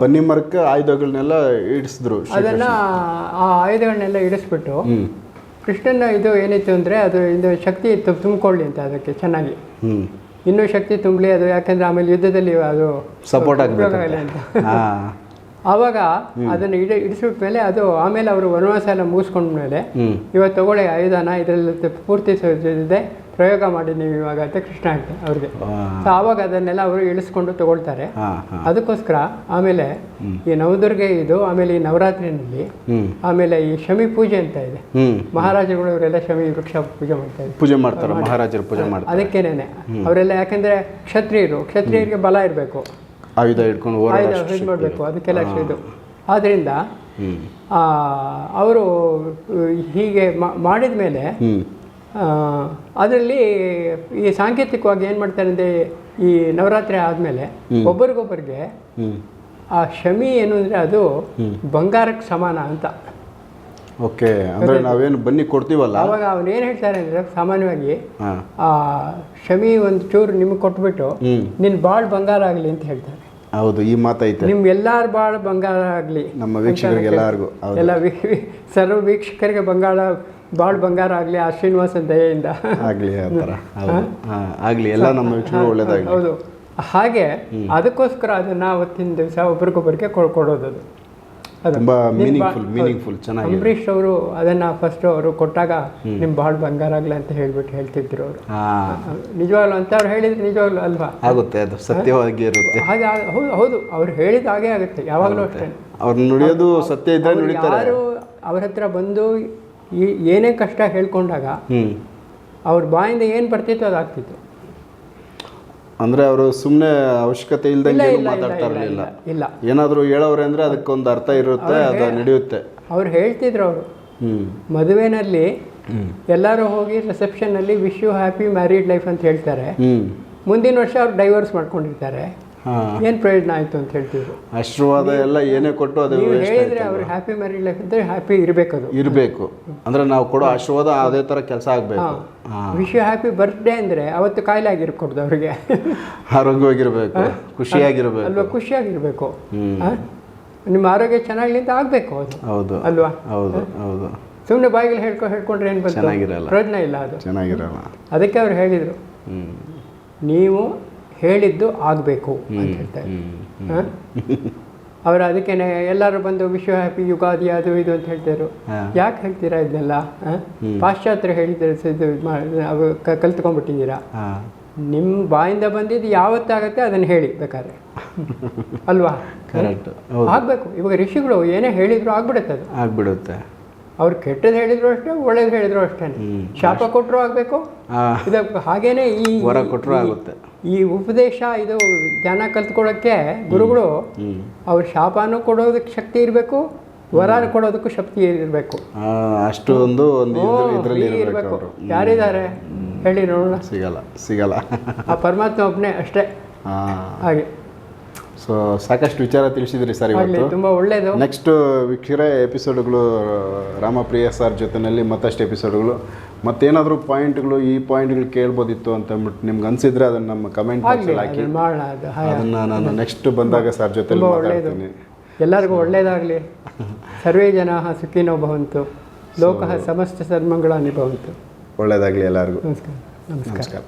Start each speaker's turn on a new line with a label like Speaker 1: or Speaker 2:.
Speaker 1: ಬನ್ನಿ ಮರಕ್ಕೆ ಆಯುಧಗಳನ್ನೆಲ್ಲ ಇಡಿಸಿದ್ರು
Speaker 2: ಅದನ್ನ ಆ ಆಯುಧಗಳನ್ನೆಲ್ಲ ಇಡಿಸ್ಬಿಟ್ಟು ಕೃಷ್ಣನ ಇದು ಏನಿತ್ತು ಅಂದ್ರೆ ಅದು ಇದು ಶಕ್ತಿ ತುಂಬಿಕೊಳ್ಳಿ ಅಂತ ಅದಕ್ಕೆ ಚೆನ್ನಾಗಿ. ಇನ್ನೂ ಶಕ್ತಿ ತುಂಬಲಿ ಅದು ಯಾಕಂದ್ರೆ ಆಮೇಲೆ ಯುದ್ಧದಲ್ಲಿ ಅದು
Speaker 1: ಸಪೋರ್ಟ್
Speaker 2: ಉಪಯೋಗ ಅಂತ.
Speaker 1: ಅವಾಗ
Speaker 2: ಆವಾಗ ಅದನ್ನು ಇಡ ಇಡಿಸ್ಬಿಟ್ಟ ಮೇಲೆ ಅದು ಆಮೇಲೆ ಅವರು ವನವಾಸ ಎಲ್ಲ ಮುಗಿಸ್ಕೊಂಡ್ಮೇಲೆ ಇವತ್ತು ತಗೊಳ್ಳಿ ಆಯುಧನ ಇದರಲ್ಲಿ ಪೂರ್ತಿ ಇದೆ. ಪ್ರಯೋಗ ಮಾಡಿ ನೀವು ಇವಾಗ ಅಂತ ಕೃಷ್ಣ ಹೇಳ್ತಾರೆ ಅವ್ರಿಗೆ ಸೊ ಆವಾಗ ಅದನ್ನೆಲ್ಲ ಅವರು ಇಳಿಸ್ಕೊಂಡು ತಗೊಳ್ತಾರೆ. ಅದಕ್ಕೋಸ್ಕರ ಆಮೇಲೆ ಈ ನವದುರ್ಗೆ ಇದು ಆಮೇಲೆ ಈ ನವರಾತ್ರಿನಲ್ಲಿ ಆಮೇಲೆ ಈ ಶಮಿ ಪೂಜೆ ಅಂತ ಇದೆ. ಮಹಾರಾಜಗಳು ಇವರೆಲ್ಲ ಶಮಿ ವೃಕ್ಷ ಪೂಜೆ ಮಾಡ್ತಾರೆ
Speaker 1: ಪೂಜೆ ಮಾಡ್ತಾರೆ ಮಹಾರಾಜರು ಪೂಜೆ ಮಾಡ್ತಾರೆ.
Speaker 2: ಅದಕ್ಕೇನೆ ಅವರೆಲ್ಲ ಯಾಕಂದ್ರೆ ಕ್ಷತ್ರಿಯರು ಕ್ಷತ್ರಿಯರಿಗೆ ಬಲ ಇರಬೇಕು.
Speaker 1: ಆಯುಧ
Speaker 2: ಆಯುಧ ಇದು ಮಾಡಬೇಕು ಅದಕ್ಕೆಲ್ಲ ಇದು.
Speaker 1: ಆದ್ರಿಂದ
Speaker 2: ಅವರು ಹೀಗೆ ಮಾಡಿದ ಮೇಲೆ ಅದರಲ್ಲಿ ಈ ಸಾಂಕೇತಿಕವಾಗಿ ಏನು ಮಾಡ್ತಾರೆ ಅಂದರೆ ಈ ನವರಾತ್ರಿ ಆದಮೇಲೆ ಒಬ್ಬರಿಗೊಬ್ಬರಿಗೆ ಆ ಶಮಿ ಏನು ಅಂದರೆ ಅದು ಬಂಗಾರಕ್ಕೆ ಸಮಾನ ಅಂತ.
Speaker 1: ಓಕೆ ಅಂದರೆ ನಾವೇನು ಬನ್ನಿ ಕೊಡ್ತೀವಲ್ಲ?
Speaker 2: ಅವಾಗ ಅವನು ಏನು ಹೇಳ್ತಾರೆ ಅಂದರೆ ಸಾಮಾನ್ಯವಾಗಿ ಆ ಶಮಿ ಒಂದು ಚೂರು ನಿಮಗೆ ಕೊಟ್ಬಿಟ್ಟು ನಿನ್ನ ಬಾಳ್ ಬಂಗಾರ ಆಗಲಿ ಅಂತ ಹೇಳ್ತಾರೆ.
Speaker 1: ಹೌದು ಈ ಮಾತೈತೆ.
Speaker 2: ನಿಮ್ಗೆ ಎಲ್ಲಾರು ಬಾಳ್ ಬಂಗಾರ ಆಗಲಿ
Speaker 1: ನಮ್ಮ ವೀಕ್ಷಕರಿಗೆ ಎಲ್ಲರಿಗೂ
Speaker 2: ಎಲ್ಲ ಸರ್ವ ವೀಕ್ಷಕರಿಗೆ ಬಂಗಾಳ ಬಾಳ್ ಬಂಗಾರ ಆಗಲಿ ಆ ಶ್ರೀನಿವಾಸನ ದಯೆಯಿಂದ.
Speaker 1: ಆಗ್ಲಿ ಆ ಥರ ಆಗ್ಲಿ ಎಲ್ಲ ನಮ್ಮ ವೀಕ್ಷಕರು ಒಳ್ಳೇದಾಗ್ಲಿ.
Speaker 2: ಹೌದು. ಹಾಗೆ ಅದಕ್ಕೋಸ್ಕರ ಅದನ್ನ ಅವತ್ತಿನ ದಿವಸ ಒಬ್ರಿಗೊಬ್ಬರಿಗೆ ಕೊಡೋದು ಅದು.
Speaker 1: ತುಂಬಾ
Speaker 2: ನಿಮ್ ಬಾ-
Speaker 1: ಮೀನಿಂಗ್ಫುಲ್ ಮೀನಿಂಗ್ಫುಲ್ ಚೆನ್ನಾಗಿ
Speaker 2: ಅಂಬರೀಷ್ ಅವರು ಅದನ್ನ ಫಸ್ಟ್ ಅವರು ಕೊಟ್ಟಾಗ ನಿಮ್ ಬಾಳ್ ಬಂಗಾರ ಆಗ್ಲಿ ಅಂತ ಹೇಳ್ಬಿಟ್ಟು ಹೇಳ್ತಿದ್ರು ಅವರು.
Speaker 1: ಹಾ.
Speaker 2: ನಿಜವಾಗ್ಲು ಅಂತ ಅವ್ರು ಹೇಳಿದ್ರೆ ನಿಜವಾಗ್ಲು ಅಲ್ವಾ?
Speaker 1: ಆಗುತ್ತೆ ಅದು ಸತ್ಯವಾಗಿ ಇರುತ್ತೆ.
Speaker 2: ಹಾಗೆ ಹೌದು ಹೌದು. ಅವ್ರು ಹೇಳಿದ ಹಾಗೆ ಆಗುತ್ತೆ ಯಾವಾಗಲೂ ಅಷ್ಟೇ.
Speaker 1: ಅವ್ರು ನುಡಿಯೋದು ಸತ್ಯ ಇದ್ರೆ
Speaker 2: ಅವ್ರು ಯಾರು ಅವ್ರ ಹತ್ರ ಬಂದು ಏನೇ ಕಷ್ಟ ಹೇಳ್ಕೊಂಡಾಗ ಅವ್ರ ಬಾಯಿಂದ ಏನು ಬರ್ತಿತ್ತು ಅದು ಆಗ್ತಿತ್ತು.
Speaker 1: ಅಂದ್ರೆ ಅವರು ಸುಮ್ಮನೆ ಅವಶ್ಯಕತೆ ಇಲ್ದಂಗೆ ಮಾತಾಡ್ತಾ ಇರಲಿಲ್ಲ.
Speaker 2: ಇಲ್ಲ
Speaker 1: ಏನಾದರೂ ಹೇಳೋರೆ ಅಂದ್ರೆ ಅದಕ್ಕೊಂದು ಅರ್ಥ ಇರುತ್ತೆ ಅದು ನಡೆಯುತ್ತೆ.
Speaker 2: ಅವ್ರು ಹೇಳ್ತಿದ್ರು ಅವರು. ಮದುವೆನಲ್ಲಿ ಎಲ್ಲರೂ ಹೋಗಿ ರಿಸೆಪ್ಷನ್ ಅಲ್ಲಿ wish you happy married life ಅಂತ ಹೇಳ್ತಾರೆ. ಮುಂದಿನ ವರ್ಷ ಅವ್ರು ಡೈವರ್ಸ್ ಮಾಡ್ಕೊಂಡಿರ್ತಾರೆ. ಏನು ಪ್ರಯೋಜನ ಆಯಿತು ಅಂತ ಹೇಳ್ತಿದ್ರು
Speaker 1: ಆಶೀರ್ವಾದ ಎಲ್ಲ ಏನೇ ಕೊಟ್ಟು ಅದು
Speaker 2: ಹೇಳಿದರೆ ಅವ್ರು ಹ್ಯಾಪಿ ಮ್ಯಾರಿಡ್ ಲೈಫ್ ಅಂತ ಹ್ಯಾಪಿ ಅದು.
Speaker 1: ಇರಬೇಕು. ಅಂದ್ರೆ ನಾವು ಕೊಡೋ ಆಶೀರ್ವಾದ ಅದೇ ಥರ ಕೆಲಸ ಆಗಬೇಕು.
Speaker 2: ವಿಶ್ ಹ್ಯಾಪಿ ಬರ್ತ್ಡೇ ಅಂದರೆ ಅವತ್ತು ಕಾಯಿಲೆ ಆಗಿರ್ಕೊಡ್ದು ಅವರಿಗೆ.
Speaker 1: ಆರೋಗ್ಯವಾಗಿರಬೇಕು ಖುಷಿಯಾಗಿರಬೇಕು.
Speaker 2: ಅಲ್ವಾ ಖುಷಿಯಾಗಿರಬೇಕು. ನಿಮ್ಮ ಆರೋಗ್ಯ ಚೆನ್ನಾಗ್ಲಿ ಅಂತ ಆಗಬೇಕು ಅದು.
Speaker 1: ಹೌದು.
Speaker 2: ಅಲ್ವಾ?
Speaker 1: ಹೌದು ಹೌದು.
Speaker 2: ಸುಮ್ಮನೆ ಬಾಯಿಗೆ ಹೇಳ್ಕೊ ಹೇಳ್ಕೊಂಡ್ರೆ ಏನು ಬಂತು? ಪ್ರಯೋಜನ ಇಲ್ಲ ಅದು.
Speaker 1: ಚೆನ್ನಾಗಿರಲ್ಲ.
Speaker 2: ಅದಕ್ಕೆ ಅವ್ರು ಹೇಳಿದರು. ನೀವು ಹೇಳಿದ್ದು ಆಗಬೇಕು ಅಂತ ಹೇಳ್ತಾರೆ? ಅವರು ಅದಕ್ಕೇನೆ ಎಲ್ಲರೂ ಬಂದು ವಿಶ್ವ ಹ್ಯಾಪಿ ಯುಗಾದಿ ಅದು ಇದು ಅಂತ ಹೇಳ್ತಾರೆ
Speaker 1: ಹಾ.
Speaker 2: ಯಾಕೆ ಹೇಳ್ತೀರಾ ಇದನ್ನೆಲ್ಲ? ಪಾಶ್ಚಾತ್ಯ ಪಾಶ್ಚಾತ್ಯರು ಹೇಳಿದ್ರು ಸ- ಇದು ಮಾ- ಅವು ಕಲ್ತ್ಕೊಂಡ್ಬಿಟ್ಟಿದ್ದೀರಾ? ನಿಮ್ಮ ಬಾಯಿಂದ ಬಂದಿದ್ದು ಯಾವತ್ತಾಗತ್ತೆ ಅದನ್ನು ಹೇಳಿ ಬೇಕಾದ್ರೆ. ಅಲ್ವಾ?
Speaker 1: ಕರೆಕ್ಟ್.
Speaker 2: ಆಗಬೇಕು. ಇವಾಗ ಋಷಿಗಳು ಏನೇ ಹೇಳಿದ್ರು ಆಗ್ಬಿಡುತ್ತೆ ಅದು.
Speaker 1: ಆಗ್ಬಿಡುತ್ತೆ.
Speaker 2: ಅವ್ರು ಕೆಟ್ಟದ್ದು ಹೇಳಿದ್ರು ಅಷ್ಟೇ ಒಳ್ಳೇದು ಹೇಳಿದ್ರು ಅಷ್ಟೇ ಶಾಪ ಕೊಟ್ಟರು ಆಗಬೇಕು. ಹಾಗೇನೆ ಈ
Speaker 1: ವರ ಕೊಟ್ಟರು ಆಗುತ್ತೆ.
Speaker 2: ಈ ಉಪದೇಶ ಇದು ಜ್ಞಾನ ಕಲ್ತ್ಕೊಳ್ಳೋಕ್ಕೆ ಗುರುಗಳು ಅವ್ರ ಶಾಪನೂ ಕೊಡೋದಕ್ಕೆ ಶಕ್ತಿ ಇರಬೇಕು ವರ ಕೊಡೋದಕ್ಕೂ ಶಕ್ತಿ ಇರಬೇಕು.
Speaker 1: ಅಷ್ಟೊಂದು ಒಂದು ಒಂದು ಇದರಲ್ಲಿ ಇರಬೇಕು
Speaker 2: ಯಾರಿದ್ದಾರೆ? ಹೇಳಿ ನೋಡೋಣ.
Speaker 1: ಸಿಗಲ್ಲ ಸಿಗಲ್ಲ.
Speaker 2: ಆ ಪರಮಾತ್ಮ ಒಬ್ಬನೇ ಅಷ್ಟೇ. ಹಾಗೆ.
Speaker 1: ಸೊ ಸಾಕಷ್ಟು ವಿಚಾರ ತಿಳಿಸಿದ್ರಿ ಸರ್ ಇವತ್ತು.
Speaker 2: ತುಂಬ ಒಳ್ಳೆಯದು
Speaker 1: ನೆಕ್ಸ್ಟ್ ವೀಕ್ಷಕರೇ ಎಪಿಸೋಡ್ಗಳು ರಾಮಪ್ರಿಯ ಸರ್ ಜೊತೆನಲ್ಲಿ ಮತ್ತಷ್ಟು ಎಪಿಸೋಡ್ಗಳು ಮತ್ತೇನಾದರೂ ಪಾಯಿಂಟ್ಗಳು ಈ ಪಾಯಿಂಟ್ಗಳು ಕೇಳ್ಬೋದಿತ್ತು ಅಂತ ಅಂದ್ಬಿಟ್ಟು ನಿಮ್ಗೆ ಅನ್ಸಿದ್ರೆ ಅದನ್ನು ನಮ್ಮ ಕಮೆಂಟ್
Speaker 2: ಆಗಲಿ
Speaker 1: ಬಾಕ್ಸಲ್ಲಿ ಹಾಕಿ.
Speaker 2: ಅದನ್ನು
Speaker 1: ನಾನು ನೆಕ್ಸ್ಟ್ ಬಂದಾಗ ಸರ್
Speaker 2: ಜೊತೆ
Speaker 1: ಮಾತಾಡ್ತೀನಿ.
Speaker 2: ಎಲ್ಲರಿಗೂ ಒಳ್ಳೆಯದಾಗಲಿ ಸರ್ವೇ ಜನ ಸುಖಿನೋ ಭವಂತು. ಲೋಕ ಸಮಸ್ತ ಸನ್ಮಂಗಳಾನಿ ಭವಂತು.
Speaker 1: ಒಳ್ಳೆಯದಾಗಲಿ ಎಲ್ಲರಿಗೂ.
Speaker 2: ನಮಸ್ಕಾರ.
Speaker 1: ನಮಸ್ಕಾರ.